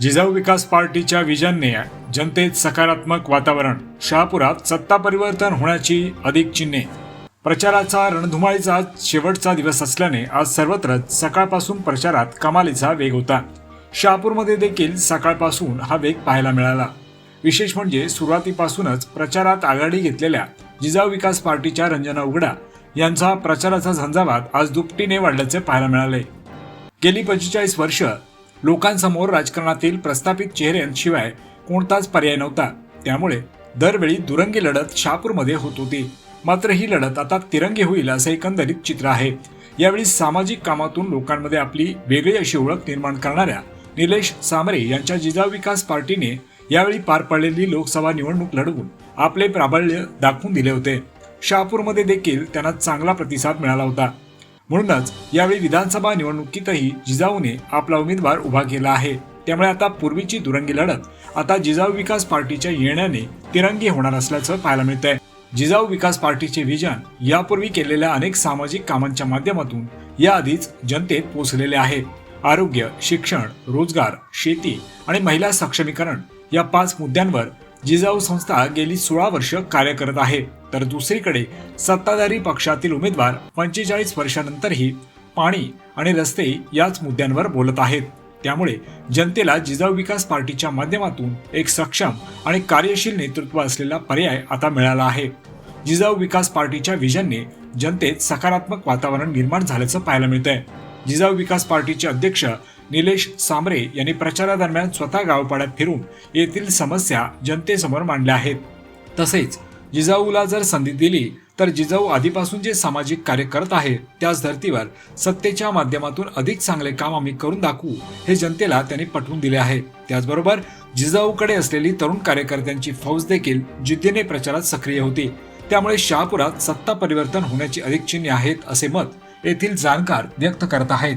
जिजाऊ विकास पार्टीच्या विजनने जनतेत सकारात्मक वातावरण शहापुरात सत्ता परिवर्तन होण्याची अधिक चिन्हे. प्रचाराचा रणधुमाळीचा शेवटचा दिवस असल्याने आज सर्वत्रच सकाळपासून प्रचारात कमालीचा वेग होता. शहापूरमध्ये देखील सकाळपासून हा वेग पाहायला मिळाला. विशेष म्हणजे सुरुवातीपासूनच प्रचारात आघाडी घेतलेल्या जिजाऊ विकास पार्टीच्या रंजना उघडा यांचा प्रचाराचा झंझावात आज दुपटीने वाढल्याचे पाहायला मिळाले. गेली पंचेचाळीस वर्ष लोकांसमोर राजकारणातील प्रस्थापित चेहऱ्यांशिवाय कोणताच पर्याय नव्हता. त्यामुळे दरवेळी दुरंगी लढत शहापूरमध्ये होत होती. मात्र ही लढत आता तिरंगी होईल असं एकंदरीत चित्र आहे. यावेळी सामाजिक कामातून लोकांमध्ये आपली वेगळी अशी ओळख निर्माण करणाऱ्या निलेश सामरे यांच्या जिजाऊ विकास पार्टीने यावेळी पार पडलेली लोकसभा निवडणूक लढवून आपले प्राबल्य दाखवून दिले होते. शहापूरमध्ये देखील त्यांना चांगला प्रतिसाद मिळाला होता. म्हणूनच यावेळी विधानसभा निवडणुकीतही जिजाऊने आपला उमेदवार उभा केला आहे. त्यामुळे आता पूर्वीची दुरंगी लढत आता जिजाऊ विकास पार्टीच्या येण्याने तिरंगी होणार असल्याचं पाहायला मिळतंय. जिजाऊ विकास पार्टीचे विजन यापूर्वी केलेल्या अनेक सामाजिक कामांच्या माध्यमातून याआधीच जनतेत पोहोचलेले आहे. आरोग्य शिक्षण रोजगार शेती आणि महिला सक्षमीकरण या पाच मुद्द्यांवर जिजाऊ संस्था गेली सोळा वर्ष कार्य करत आहे. तर दुसरीकडे सत्ताधारी पक्षातील उमेदवार पंचेचाळीस वर्षानंतरही पाणी आणि रस्ते याच मुद्द्यांवर बोलत आहेत. त्यामुळे जनतेला जिजाऊ विकास पार्टीच्या माध्यमातून एक सक्षम आणि कार्यशील नेतृत्व असलेला पर्याय आता मिळाला आहे. जिजाऊ विकास पार्टीच्या विजनने जनतेत सकारात्मक वातावरण निर्माण झाल्याचं पाहायला मिळतंय. जिजाऊ विकास पार्टीचे अध्यक्ष निलेश सांबरे यांनी प्रचारादरम्यान स्वतः गावपाड्यात फिरून येथील समस्या जनतेसमोर मांडल्या आहेत. तसेच जिजाऊला जर संधी दिली तर जिजाऊ आधीपासून जे सामाजिक कार्य करत आहे त्याच धर्तीवर सत्तेच्या माध्यमातून अधिक चांगले काम आम्ही करून दाखवू हे जनतेला त्यांनी पटवून दिले आहे. त्याचबरोबर जिजाऊकडे असलेली तरुण कार्यकर्त्यांची फौज देखील जिद्दीने प्रचारात सक्रिय होती. त्यामुळे शहापुरात सत्ता परिवर्तन होण्याची अधिक चिन्हे आहेत असे मत येथील जाणकार व्यक्त करत आहेत.